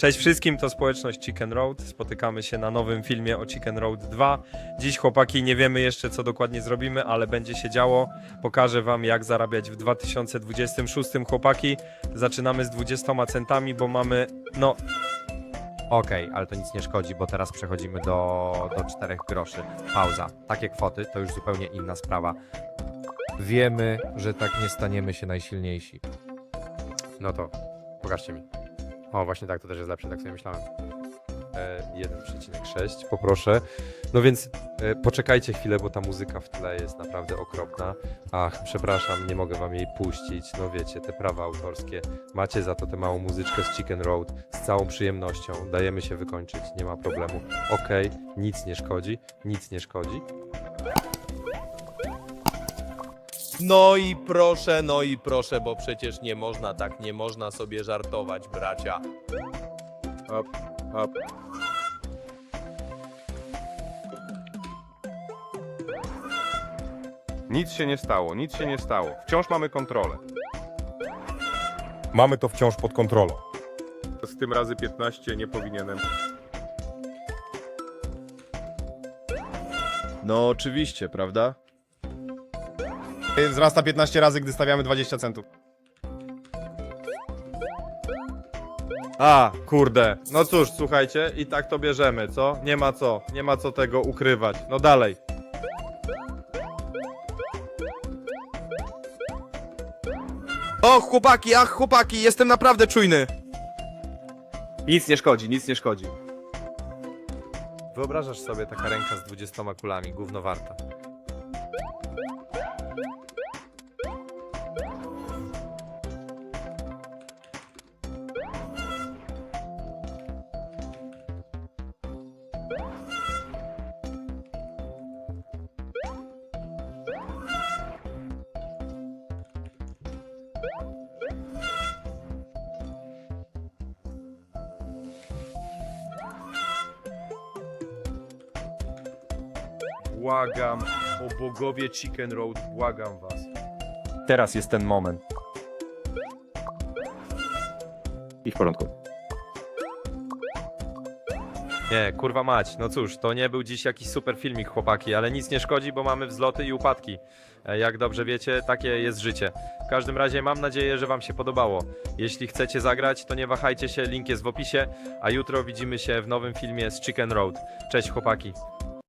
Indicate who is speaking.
Speaker 1: Cześć wszystkim, to społeczność Chicken Road. Spotykamy się na nowym filmie o Chicken Road 2. Dziś chłopaki nie wiemy jeszcze co dokładnie zrobimy, ale będzie się działo. Pokażę wam jak zarabiać w 2026 chłopaki. Zaczynamy z 20 centami, bo mamy no
Speaker 2: Okej, ale to nic nie szkodzi, bo teraz przechodzimy do, do 4 groszy. Pauza. Takie kwoty to już zupełnie inna sprawa. Wiemy, że tak nie staniemy się najsilniejsi. No to pokażcie mi. O, właśnie tak, to też jest lepsze, tak sobie myślałem. E, 1,6 poproszę. No więc e, poczekajcie chwilę, bo ta muzyka w tle jest naprawdę okropna. Ach, przepraszam, nie mogę wam jej puścić. No wiecie, te prawa autorskie. Macie za to tę małą muzyczkę z Chicken Road z całą przyjemnością. Dajemy się wykończyć, nie ma problemu. Okej, nic nie szkodzi, nic nie szkodzi.
Speaker 3: No i proszę, no i proszę, bo przecież nie można tak, nie można sobie żartować, bracia.
Speaker 4: Hop, hop. Nic się nie stało, nic się nie stało. Wciąż mamy kontrolę.
Speaker 5: Mamy to wciąż pod kontrolą.
Speaker 4: Z tym razy 15 nie powinienem.
Speaker 6: No oczywiście, prawda? Wzrasta 15 razy, gdy stawiamy 20 centów.
Speaker 1: A, kurde. No cóż, słuchajcie, i tak to bierzemy, co? Nie ma co, nie ma co tego ukrywać. No dalej.
Speaker 7: Och, chłopaki, ach, chłopaki, jestem naprawdę czujny.
Speaker 6: Nic nie szkodzi, nic nie szkodzi.
Speaker 2: Wyobrażasz sobie taka ręka z 20 kulami, gówno warta.
Speaker 1: Błagam, o bogowie Chicken Road, błagam was.
Speaker 5: Teraz jest ten moment.
Speaker 4: I w porządku.
Speaker 1: Nie, kurwa mać, no cóż, to nie był dziś jakiś super filmik, chłopaki, ale nic nie szkodzi, bo mamy wzloty i upadki. E, Jak dobrze wiecie, takie jest życie. W każdym razie mam nadzieję, że wam się podobało. Jeśli chcecie zagrać, to nie wahajcie się, link jest w opisie, a jutro widzimy się w nowym filmie z Chicken Road. Cześć chłopaki.